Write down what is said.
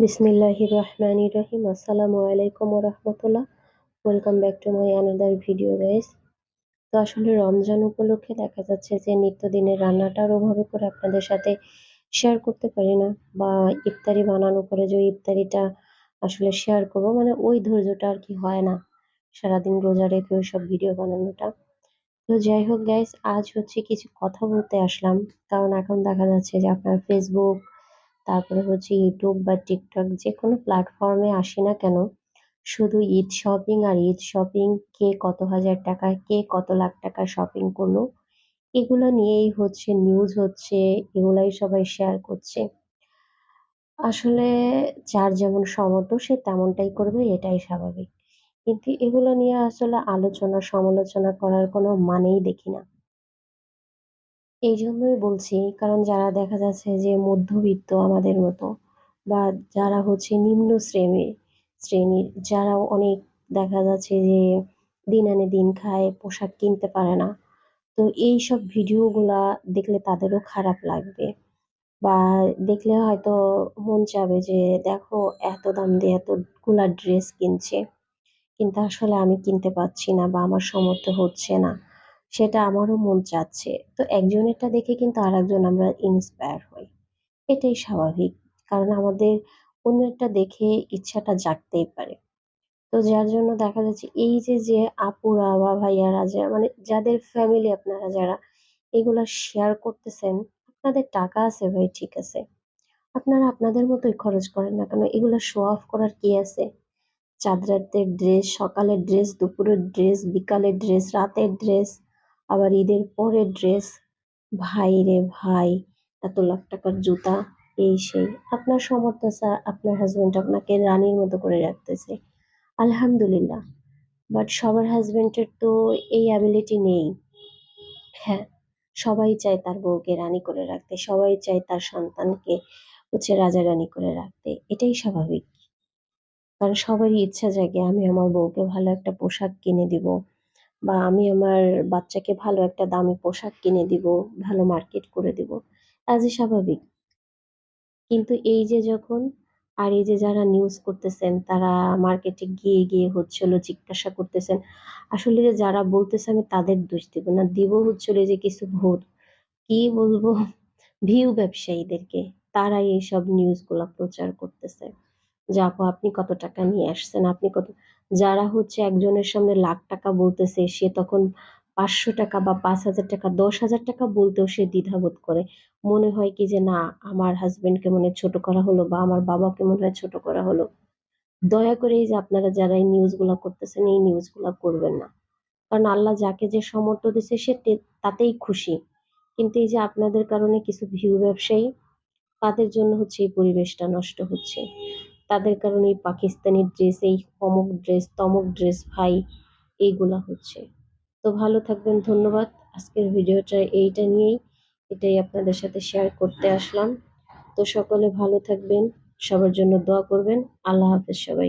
বিসমিল্লাহির রহমানির রহিম আসসালামু আলাইকুম রহমতুল্লাহ। Welcome back to my another video guys তো আসলে রমজান উপলক্ষে দেখা যাচ্ছে যে নিত্যদিনের রান্নাটার ওভাবে করে আপনাদের সাথে শেয়ার করতে পারি না বা ইফতারি বানানো করে যে ইফতারিটা আসলে শেয়ার করব মানে ওই ধৈর্যটা আর কি হয় না। সারাদিন রোজা রেখে ওই সব ভিডিও বানানোটা। তো যাই হোক গাইস আজ হচ্ছে কিছু কথা বলতে আসলাম। কারণ এখন দেখা যাচ্ছে যে আপনার ফেসবুক তারপরে হচ্ছে ইউটিউব বা টিকটক যে কোনো প্ল্যাটফর্মে আসি না কেন, শুধু ঈদ শপিং আর ঈদ শপিং কে কত হাজার টাকা, কে কত লাখ টাকা শপিং করল, এগুলো নিয়েই হচ্ছে নিউজ হচ্ছে, এগুলাই সবাই শেয়ার করছে। আসলে যার যেমন সমর্থ সে তেমনটাই করবে, এটাই স্বাভাবিক। কিন্তু এগুলো নিয়ে আসলে আলোচনা সমালোচনা করার কোনো মানেই দেখি না। এই জন্যই বলছি, কারণ যারা দেখা যাচ্ছে যে মধ্যবিত্ত আমাদের মতো বা যারা হচ্ছে নিম্ন শ্রেণির শ্রেণির যারা অনেক দেখা যাচ্ছে যে দিন আনে দিন খায়, পোশাক কিনতে পারে না, তো এই সব ভিডিওগুলা দেখলে তাদেরও খারাপ লাগবে বা দেখলে হয়তো মন চাবে যে দেখো এত দাম দিয়ে এতগুলা ড্রেস কিনছে, কিন্তু আসলে আমি কিনতে পারছি না বা আমার সমর্থ হচ্ছে না। সেটা আমারও মন চাচ্ছে। তো একজনেরটা দেখে কিন্তু আর একজন আমরা ইন্সপায়ার হই। এটাই স্বাভাবিক। কারণ আমাদের অন্যেরটা দেখে ইচ্ছাটা জাগতেই পারে। তো যার জন্য দেখা যাচ্ছে এই যে যে আপুরা বা ভাইয়ারা যা মানে যাদের ফ্যামিলি আপনারা যারা, এগুলা শেয়ার করতেছেন, আপনাদের টাকা আছে ভাই, ঠিক আছে। আপনারা আপনাদের মতোই খরচ করেন না কেন? এগুলো শো অফ করার কি আছে? চাঁদ রাতের ড্রেস সকালের ড্রেস দুপুরের ড্রেস বিকালের ড্রেস রাতের ড্রেস আবার ঈদের পরের ড্রেস ভাই রে ভাই, এত লাখ টাকার জুতা, এই সেই। আপনার সমর্থ স্যার আপনার হাজব্যান্ড আপনাকে রানীর মতো করে রাখতেছে। আলহামদুলিল্লাহ। বাট সবার হাজব্যান্ডের তো এই অ্যাবিলিটি নেই। হ্যাঁ সবাই চায় তার বউকে রানী করে রাখতে, সবাই চায় তার সন্তানকে হচ্ছে রাজা রানী করে রাখতে। এটাই স্বাভাবিক। কারণ সবারই ইচ্ছা জাগে, আমি আমার বউকে ভালো একটা পোশাক কিনে দিব। বা আমি আমার বাচ্চাকে ভালো একটা দামি পোশাক কিনে দিব, ভালো মার্কেট করে দিব আজই স্বাভাবিক। কিন্তু এই যে যখন, আর এই যে যারা নিউজ করতেছেন, তারা মার্কেটে গিয়ে গিয়ে হচ্ছিল, জিজ্ঞাসা করতেছেন, আসলে যে যারা বলতেছে, আমি তাদের দোষ দিব না। দিব হচ্ছিল যে কিছু ভোট। কি বলব? ভিউ ব্যবসায়ীদেরকে। তারাই এইসব নিউজগুলো প্রচার করতেছে। যে আপু, আপনি কত টাকা নিয়ে আসছেন? আপনি কত যারা হচ্ছে একজনের সামনে লাখ টাকা বলতেছে, সে তখন পাঁচশো টাকা বা পাঁচ হাজার টাকা, দশ হাজার টাকা বলতেও সে দ্বিধাবোধ করে। মনে হয় কি যে, না, আমার হাজবেন্ডকে মনে ছোট করা হলো বা আমার বাবাকে মনে হয় ছোট করা হলো। দয়া করে এই যে আপনারা যারা এই নিউজগুলো করতেছেন, এই নিউজগুলো করবেন না। কারণ আল্লাহ যাকে যে সমর্থ দিছে, সে তাতেই খুশি। কিন্তু এই যে আপনাদের কারণে কিছু ভিউ ব্যবসায়ী, তাদের জন্য হচ্ছে এই পরিবেশটা নষ্ট হচ্ছে। তাদের কারণে এই পাকিস্তানি ড্রেস এই অমুক ড্রেস তমক ড্রেস ভাই, এইগুলা হচ্ছে। তো ভালো থাকবেন, ধন্যবাদ। আজকের ভিডিওটা এইটা নিয়েই, এটাই আপনাদের সাথে শেয়ার করতে আসলাম। তো সকলে ভালো থাকবেন, সবার জন্য দোয়া করবেন। আল্লাহ হাফেজ সবাই